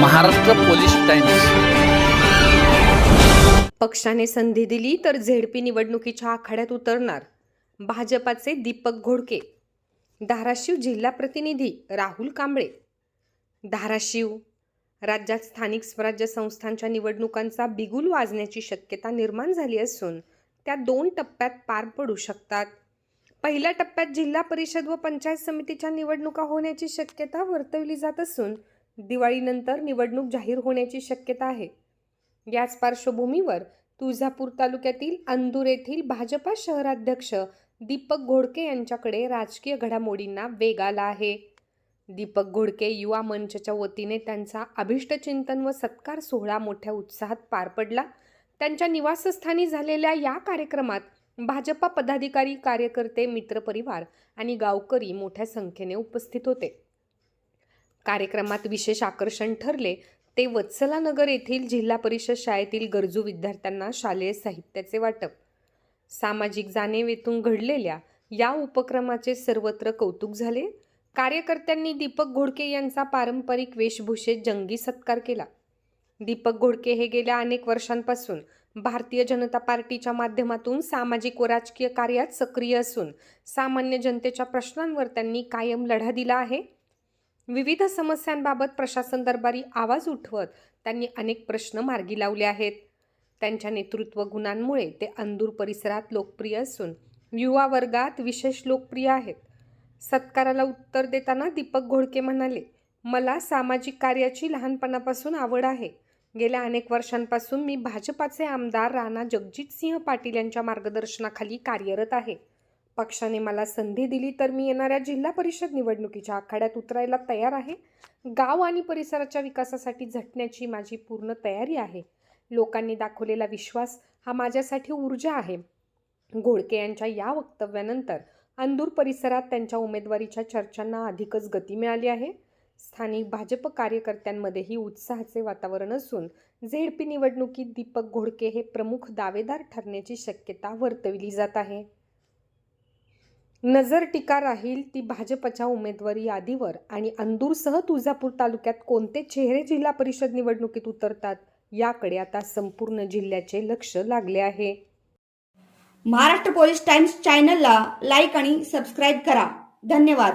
Maharashtra police times. पक्षाने संधी दिली तर झेडपी निवडणुकीच्या आखाड्यात उतरणार भाजपाचे दीपक घोडके. धाराशिव जिल्हा प्रतिनिधी राहुल कांबळे. धाराशिव राज्यात स्थानिक स्वराज्य संस्थांच्या निवडणुकांचा बिगुल वाजण्याची शक्यता निर्माण झाली असून त्या दोन टप्प्यात पार पडू शकतात. पहिल्या टप्प्यात जिल्हा परिषद व पंचायत समितीच्या निवडणुका होण्याची शक्यता वर्तवली जात असून दिवाळीनंतर निवडणूक जाहीर होण्याची शक्यता आहे. याच पार्श्वभूमीवर तुळजापूर तालुक्यातील अंदूर येथील भाजपा शहराध्यक्ष दीपक घोडके यांच्याकडे राजकीय घडामोडींना वेग आला आहे. दीपक घोडके युवा मंचच्या वतीने त्यांचा अभिष्टचिंतन व सत्कार सोहळा मोठ्या उत्साहात पार पडला. त्यांच्या निवासस्थानी झालेल्या या कार्यक्रमात भाजपा पदाधिकारी कार्यकर्ते मित्रपरिवार आणि गावकरी मोठ्या संख्येने उपस्थित होते. कार्यक्रमात विशेष आकर्षण ठरले ते वत्सलानगर येथील जिल्हा परिषद शाळेतील गरजू विद्यार्थ्यांना शालेय साहित्याचे वाटप. सामाजिक जाणीवेतून घडलेल्या या उपक्रमाचे सर्वत्र कौतुक झाले. कार्यकर्त्यांनी दीपक घोडके यांचा पारंपरिक वेशभूषेत जंगी सत्कार केला. दीपक घोडके हे गेल्या अनेक वर्षांपासून भारतीय जनता पार्टीच्या माध्यमातून सामाजिक व राजकीय कार्यात सक्रिय असून सामान्य जनतेच्या प्रश्नांवर त्यांनी कायम लढा दिला आहे. विविध समस्यांबाबत प्रशासन दरबारी आवाज उठवत त्यांनी अनेक प्रश्न मार्गी लावले आहेत. त्यांच्या नेतृत्व गुणांमुळे ते अंदूर परिसरात लोकप्रिय असून युवा वर्गात विशेष लोकप्रिय आहेत. सत्काराला उत्तर देताना दीपक घोडके म्हणाले मला सामाजिक कार्याची लहानपणापासून आवड आहे. गेल्या अनेक वर्षांपासून मी भाजपाचे आमदार राणा जगजितसिंह पाटील यांच्या मार्गदर्शनाखाली कार्यरत आहे. पक्षाने मला संधी दिली तर मी येणाऱ्या जिल्हा परिषद निवडणुकीच्या आखाड्यात उतरायला तयार आहे. गाव आणि परिसराच्या विकासासाठी झटण्याची माझी पूर्ण तयारी आहे. लोकांनी दाखवलेला विश्वास हा माझ्यासाठी ऊर्जा आहे. घोडके यांच्या या वक्तव्यानंतर अंदूर परिसरात त्यांच्या उमेदवारीच्या चर्चांना अधिकच गती मिळाली आहे. स्थानिक भाजप कार्यकर्त्यांमध्येही उत्साहाचे वातावरण असून झेडपी निवडणुकीत दीपक घोडके हे प्रमुख दावेदार ठरण्याची शक्यता वर्तविली जात आहे. नजर टीका राहील ती भाजपच्या उमेदवारी यादीवर आणि अंदूरसह तुळजापूर तालुक्यात कोणते चेहरे जिल्हा परिषद निवडणुकीत उतरतात याकडे आता संपूर्ण जिल्ह्याचे लक्ष लागले आहे. महाराष्ट्र पोलीस टाइम्स चॅनलला लाईक आणि सबस्क्राईब करा. धन्यवाद.